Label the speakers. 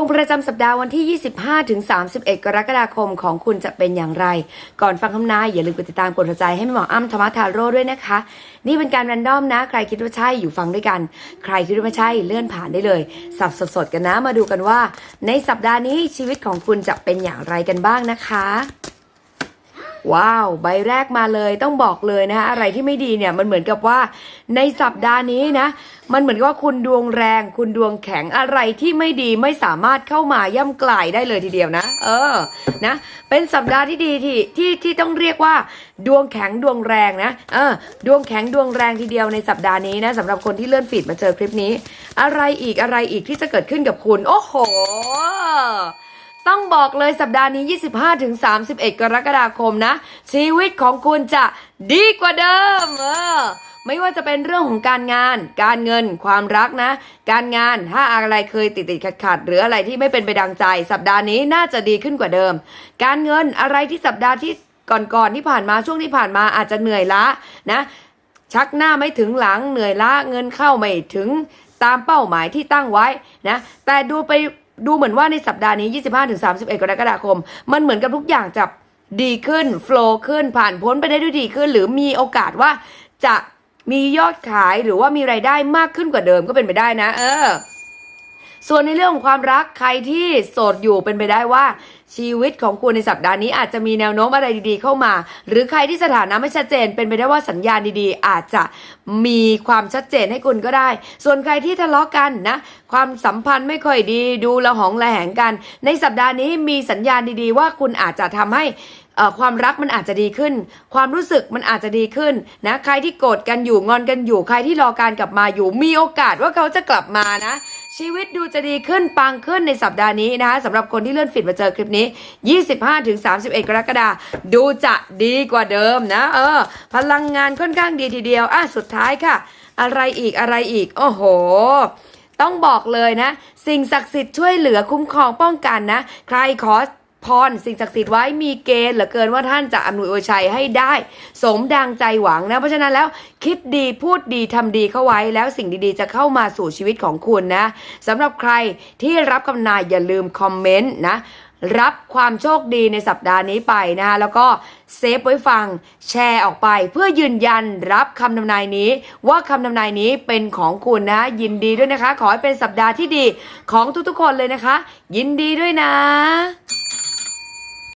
Speaker 1: วงประจำสัปดาห์วันที่ 25 ถึง 31 กรกฎาคมของคุณจะเป็นอย่างไร ก่อนฟังคำนายอย่าลืมกดติดตามกดหัวใจให้แม่หมออ้ำธรรมทาโร่ด้วยนะคะ นี่เป็นการแรนดอมนะ ใครคิดว่าใช่อยู่ฟังด้วยกัน ใครคิดว่าไม่ใช่เลื่อนผ่านได้เลย สับสดๆกันนะ มาดูกันว่า ในสัปดาห์นี้ชีวิตของคุณจะเป็นอย่างไรกันบ้างนะคะ ว้าว ใบแรกมาเลยต้องบอกเลยนะคะอะไรที่ไม่ดีเนี่ยมันเหมือนกับว่าในสัปดาห์นี้นะ มันเหมือนกับว่าคุณดวงแรง คุณดวงแข็งอะไรที่ไม่ดีไม่สามารถเข้ามาย่ำกลายได้เลยทีเดียวนะ เออนะเป็นสัปดาห์ที่ดีที่ที่ที่ต้องเรียกว่า ดวงแข็งดวงแรงนะเออดวงแข็งดวงแรงทีเดียวในสัปดาห์นี้นะสำหรับคนที่เลื่อนฟีดมาเจอคลิปนี้ อะไรอีกอะไรอีกที่จะเกิดขึ้นกับคุณ โอ้โห ต้องบอกเลยสัปดาห์นี้ 25ถึง31 กรกฎาคมนะ ชีวิตของคุณจะดีกว่าเดิมเออไม่ว่าจะเป็นเรื่องของการงาน การเงิน ความรักนะ การงานถ้าอะไรเคยติดติดขัดขัดหรืออะไรที่ไม่เป็นไปดังใจ สัปดาห์นี้น่าจะดีขึ้นกว่าเดิม การเงินอะไรที่สัปดาห์ที่ก่อนๆที่ผ่านมาช่วงที่ผ่านมาอาจจะเหนื่อยล้านะ ชักหน้าไม่ถึงหลังเหนื่อยล้าเงินเข้าไม่ถึงตามเป้าหมายที่ตั้งไว้นะ แต่ดูไป ดูเหมือนว่าในสัปดาห์นี้ 25-31 กรกฎาคม มันเหมือนกับทุกอย่างจะดีขึ้นโฟล์ขึ้นผ่านพ้นไปได้ด้วยดีขึ้น หรือมีโอกาสว่าจะมียอดขายหรือว่ามีไรายได้มากขึ้นกว่าเดิมก็เป็นไปได้นะ เออ ส่วนในเรื่องของความรักใครที่โสดอยู่เป็นไปได้ว่า ชีวิตของคุณในสัปดาห์นี้อาจจะมีแนวโน้มอะไรดีๆเข้ามา หรือใครที่สถานะไม่ชัดเจน เป็นไปได้ว่าสัญญาณดีๆ อาจจะมีความชัดเจนให้คุณก็ได้ ส่วนใครที่ทะเลาะกันนะ ความสัมพันธ์ไม่ค่อยดีดูละหองละแหงกัน ในสัปดาห์นี้มีสัญญาณดีๆ ว่าคุณอาจจะทำให้ความรักมันอาจจะดีขึ้น ความรู้สึกมันอาจจะดีขึ้นนะใครที่โกรธกันอยู่งอนกันอยู่ ใครที่รอการกลับมาอยู่ มีโอกาสว่าเขาจะกลับมานะ ชีวิตดูจะดีขึ้นปังขึ้นในสัปดาห์นี้นะคะสำหรับคนที่เลื่อนฟิตมาเจอคลิปนี้ 25-31 กรกฎาคมดูจะดีกว่าเดิมนะเออ พลังงานค่อนข้างดีทีเดียว อะ สุดท้ายค่ะ อะไรอีกอะไรอีก โอ้โห ต้องบอกเลยนะ สิ่งศักดิ์สิทธิ์ช่วยเหลือคุ้มครองป้องกันนะ ใครขอ พรสิ่งศักดิ์สิทธิ์ไว้มีเกณฑ์เหลือเกินว่าท่านจะอำนวยอวยชัยให้ได้ สมดังใจหวังนะ เพราะฉะนั้นแล้วคิดดีพูดดีทำดีเข้าไว้แล้วสิ่งดีๆ จะเข้ามาสู่ชีวิตของคุณนะสำหรับใครที่รับคำนายอย่าลืมคอมเมนต์นะรับความโชคดีในสัปดาห์นี้ไปนะคะแล้วก็เซฟไว้ฟังแชร์ออกไป เพื่อยืนยันรับคำทำนายนี้ ว่าคำทำนายนี้เป็นของคุณนะ ยินดีด้วยนะคะ ขอให้เป็นสัปดาห์ที่ดีของทุกๆคนเลยนะคะ ยินดีด้วยนะ